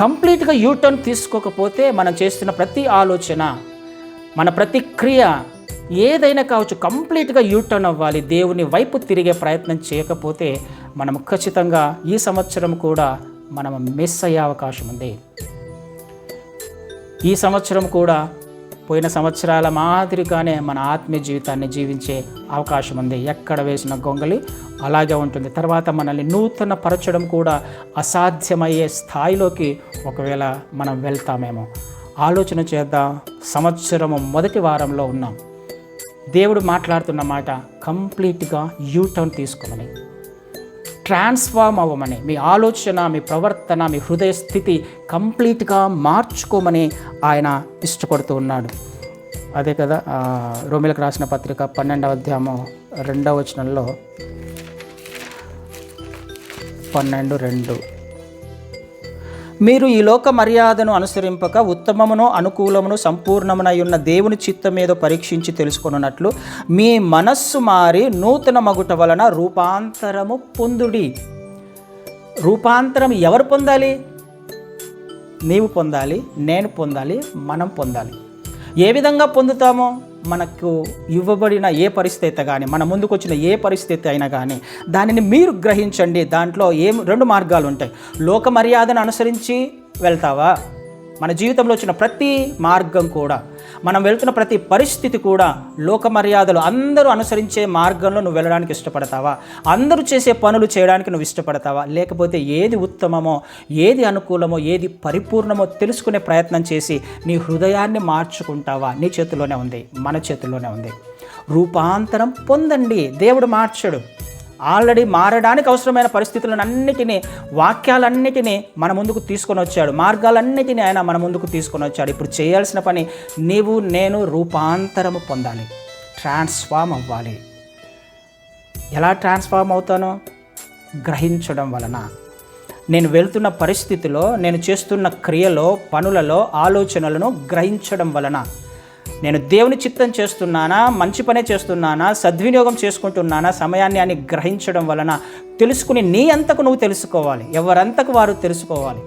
కంప్లీట్గా యూటర్న్ తీసుకోకపోతే మనం చేస్తున్న ప్రతి ఆలోచన మన ప్రతి క్రియ ఏదైనా కావచ్చు కంప్లీట్గా యూటర్న్ అవ్వాలి. దేవుని వైపు తిరిగే ప్రయత్నం చేయకపోతే మనం ఖచ్చితంగా ఈ సంవత్సరం కూడా మనం మిస్ అయ్యే అవకాశం ఉంది. ఈ సంవత్సరం కూడా పోయిన సంవత్సరాల మాదిరిగానే మన ఆత్మీయ జీవితాన్ని జీవించే అవకాశం ఉంది ఎక్కడ వేసిన గొంగలి అలాగే ఉంటుంది. తర్వాత మనల్ని నూతన పరచడం కూడా అసాధ్యమయ్యే స్థాయిలోకి ఒకవేళ మనం వెళ్తామేమో. ఆలోచన చేద్దాం. సంవత్సరము మొదటి వారంలో ఉన్నాం. దేవుడు మాట్లాడుతున్న మాట కంప్లీట్గా యూటర్న్ తీసుకోమని. ట్రాన్స్ఫార్మ్ అవ్వమని. మీ ఆలోచన మీ ప్రవర్తన మీ హృదయ స్థితి కంప్లీట్గా మార్చుకోమని ఆయన ఇష్టపడుతూ ఉన్నాడు. అదే కదా రోమిలకు రాసిన పత్రిక పన్నెండవ అధ్యాయము రెండవ వచనంలో పన్నెండు రెండు. మీరు ఈ లోక మర్యాదను అనుసరింపక ఉత్తమమును అనుకూలమును సంపూర్ణమునై ఉన్న దేవుని చిత్తం మీద పరీక్షించి తెలుసుకున్నట్లు మీ మనస్సు మారి నూతన మగుట వలన రూపాంతరము పొందుడి. రూపాంతరం ఎవరు పొందాలి? నీవు పొందాలి నేను పొందాలి మనం పొందాలి. ఏ విధంగా పొందుతామో మనకు ఇవ్వబడిన ఏ పరిస్థితి కానీ మన ముందుకు వచ్చిన ఏ పరిస్థితి అయినా కానీ దానిని మీరు గ్రహించండి. దాంట్లో ఏం రెండు మార్గాలు ఉంటాయి లోక మర్యాదను అనుసరించి వెళ్తావా? మన జీవితంలో వచ్చిన ప్రతి మార్గం కూడా మనం వెళ్తున్న ప్రతి పరిస్థితి కూడా లోక మర్యాదలు అందరూ అనుసరించే మార్గంలో నువ్వు వెళ్ళడానికి ఇష్టపడతావా? అందరూ చేసే పనులు చేయడానికి నువ్వు ఇష్టపడతావా? లేకపోతే ఏది ఉత్తమమో ఏది అనుకూలమో ఏది పరిపూర్ణమో తెలుసుకునే ప్రయత్నం చేసి నీ హృదయాన్ని మార్చుకుంటావా? నీ చేతిలోనే ఉంది మన చేతిలోనే ఉంది. రూపాంతరం పొందండి. దేవుడు మార్చడు. ఆల్రెడీ మారడానికి అవసరమైన పరిస్థితులను అన్నిటినీ వాక్యాలన్నిటినీ మన ముందుకు తీసుకొని వచ్చాడు. మార్గాలన్నిటినీ ఆయన మన ముందుకు తీసుకొని వచ్చాడు. ఇప్పుడు చేయాల్సిన పని నీవు నేను రూపాంతరము పొందాలి. ట్రాన్స్ఫార్మ్ అవ్వాలి. ఎలా ట్రాన్స్ఫార్మ్ అవుతానో? గ్రహించడం వలన. నేను వెళ్తున్న పరిస్థితిలో నేను చేస్తున్న క్రియలో పనులలో ఆలోచనలను గ్రహించడం వలన. నేను దేవుని చిత్తం చేస్తున్నానా మంచి పనే చేస్తున్నానా సద్వినియోగం చేసుకుంటున్నానా సమయాన్ని అని గ్రహించడం వలన తెలుసుకుని నీ అంతకు నువ్వు తెలుసుకోవాలి. ఎవరంతకు వారు తెలుసుకోవాలి?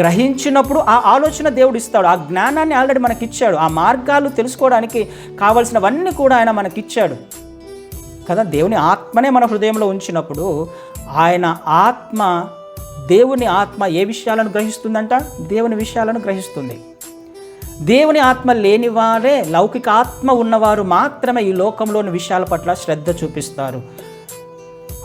గ్రహించినప్పుడు ఆ ఆలోచన దేవుడు ఇస్తాడు. ఆ జ్ఞానాన్ని ఆల్రెడీ మనకి ఇచ్చాడు ఆ మార్గాలు తెలుసుకోవడానికి కావలసినవన్నీ కూడా ఆయన మనకిచ్చాడు. కదా దేవుని ఆత్మనే మన హృదయంలో ఉంచినప్పుడు ఆయన ఆత్మ దేవుని ఆత్మ ఏ విషయాలను గ్రహిస్తుందంట? దేవుని విషయాలను గ్రహిస్తుంది. దేవుని ఆత్మ లేనివారే లౌకిక ఆత్మ ఉన్నవారు మాత్రమే ఈ లోకంలోని విషయాల పట్ల శ్రద్ధ చూపిస్తారు.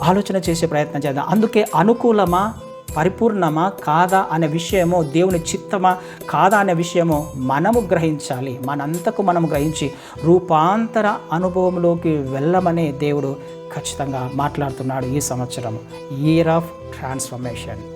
ఆలోచన చేసే ప్రయత్నం చేద్దాం. అందుకే అనుకూలమా పరిపూర్ణమా కాదా అనే విషయమో దేవుని చిత్తమా కాదా అనే విషయమో మనము గ్రహించాలి. మనంతకు మనము గ్రహించి రూపాంతర అనుభవంలోకి వెళ్ళమనే దేవుడు ఖచ్చితంగా మాట్లాడుతున్నాడు ఈ సంవత్సరం ఇయర్ ఆఫ్ ట్రాన్స్ఫర్మేషన్